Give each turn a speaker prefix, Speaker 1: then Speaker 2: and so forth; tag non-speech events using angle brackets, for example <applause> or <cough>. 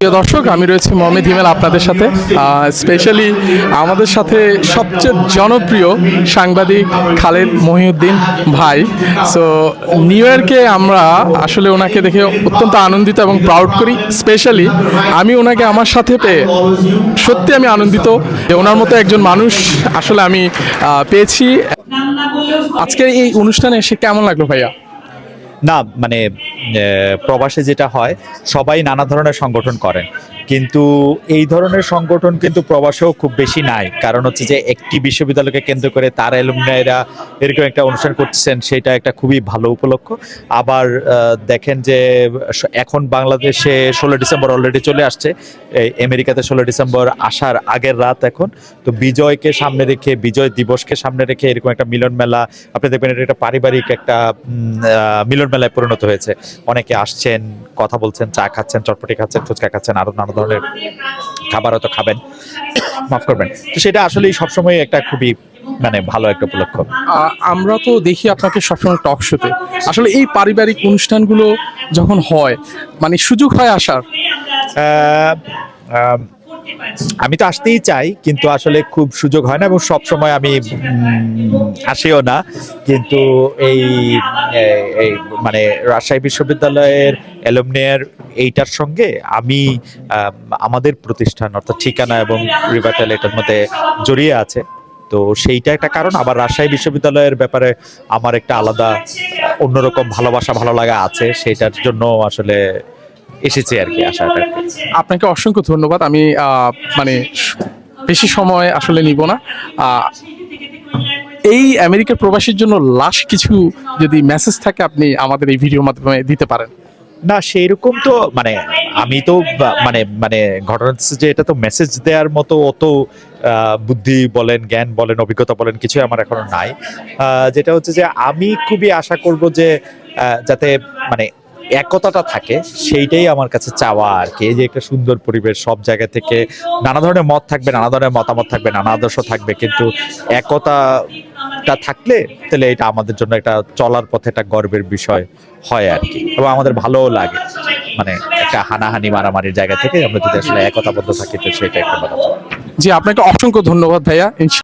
Speaker 1: প্রিয় দর্শক, আমি রয়েছি মোহাম্মদ হিমেল আপনাদের সাথে। স্পেশালি আমাদের সাথে সবচেয়ে জনপ্রিয় সাংবাদিক খালেদ মহিউদ্দিন ভাই। সো নিউ ইয়র্কে আমরা আসলে ওনাকে দেখে অত্যন্ত আনন্দিত এবং প্রাউড করি। স্পেশালি আমি ওনাকে আমার সাথে পেয়ে সত্যি আমি আনন্দিত যে ওনার মতো একজন মানুষ আসলে আমি পেয়েছি। আজকের এই অনুষ্ঠানে এসে কেমন লাগল ভাইয়া?
Speaker 2: না মানে প্রবাসে যেটা হয়, সবাই নানা ধরনের সংগঠন করেন। কিন্তু এই ধরনের সংগঠন কিন্তু প্রবাসেও খুব বেশি নাই। কারণ হচ্ছে যে একটি বিশ্ববিদ্যালয়কে কেন্দ্র করে তার এলুমনাইরা এরকম একটা অনুষ্ঠান করতেছেন, সেটা একটা খুবই ভালো উপলক্ষ। আবার দেখেন যে এখন বাংলাদেশে ষোলো ডিসেম্বর অলরেডি চলে আসছে। আমেরিকাতে ষোলো ডিসেম্বর আসার আগের রাত এখন। তো বিজয়কে সামনে রেখে, বিজয় দিবসকে সামনে রেখে এরকম একটা মিলন মেলা আপনি দেখবেন এটা একটা পারিবারিক একটা মিলন মেলায় পরিণত হয়েছে। অনেকে আসছেন কথা বলছেন চা খাচ্ছেন চটপটি খাচ্ছেন ফুচকা খাচ্ছেন আরও নানা ধরনের খাবার হয়তো খাবেন। <coughs> মাফ করবেন। তো সেটা আসলেই সবসময় একটা খুবই মানে ভালো একটা উপলক্ষ।
Speaker 1: আমরা তো দেখি আপনাকে সবসময় টক শোতে আসলে এই পারিবারিক অনুষ্ঠানগুলো যখন হয় মানে সুযোগ হয় আসার?
Speaker 2: আহ, আম, তো আসতেই চাই কিন্তু আসলে খুব সুযোগ হয় না এবং সব সময় আমি আসিও না। কিন্তু এই এই মানে রাজশাহী বিশ্ববিদ্যালয়ের অ্যালুমিনিয়ার এইটার সঙ্গে আমি আমাদের প্রতিষ্ঠান অর্থাৎ ঠিকানা এবং রিভার্টাল এটার মধ্যে জড়িয়ে আছে। তো সেইটা একটা কারণ। আবার রাজশাহী বিশ্ববিদ্যালয়ের ব্যাপারে আমার একটা আলাদা অন্যরকম ভালোবাসা ভালো লাগা আছে। সেটার জন্য আসলে এসেছি আর কি আশাটা
Speaker 1: আপনাকে অসংখ্য ধন্যবাদ। আমি মানে বেশি সময় আসলে নিব না। এই আমেরিকার প্রবাসীর জন্য লাস্ট কিছু যদি মেসেজ থাকে আপনি আমাদের এই ভিডিওর মাধ্যমে দিতে পারেন।
Speaker 2: না সেইরকম তো মানে আমি তো মানে মানে ঘটনা যে এটা তো মেসেজ দেওয়ার মতো অত বুদ্ধি বলেন জ্ঞান বলেন অভিজ্ঞতা বলেন কিছুই আমার এখনও নাই। আহ, যেটা হচ্ছে যে আমি খুবই আশা করব যে যাতে মানে একতাটা থাকে, সেইটাই আমার কাছে চাওয়া আর কি। এই যে একটা সুন্দর পরিবেশ, সব জায়গা থেকে নানা ধরনের মত থাকবে, নানা ধরনের মতামত থাকবে, নানা আদর্শ থাকবে, কিন্তু একতাটা থাকলে তাহলে এটা আমাদের জন্য একটা চলার পথে একটা গর্বের বিষয় হয় আর কি। এবং আমাদের ভালোও লাগে। মানে একটা হানাহানি, মারামারির জায়গা থেকে আমরা যদি আসলে একতাবদ্ধ থাকি, তো সেটা একটা
Speaker 1: জি, আপনাকে অসংখ্য ধন্যবাদ ভাইয়া।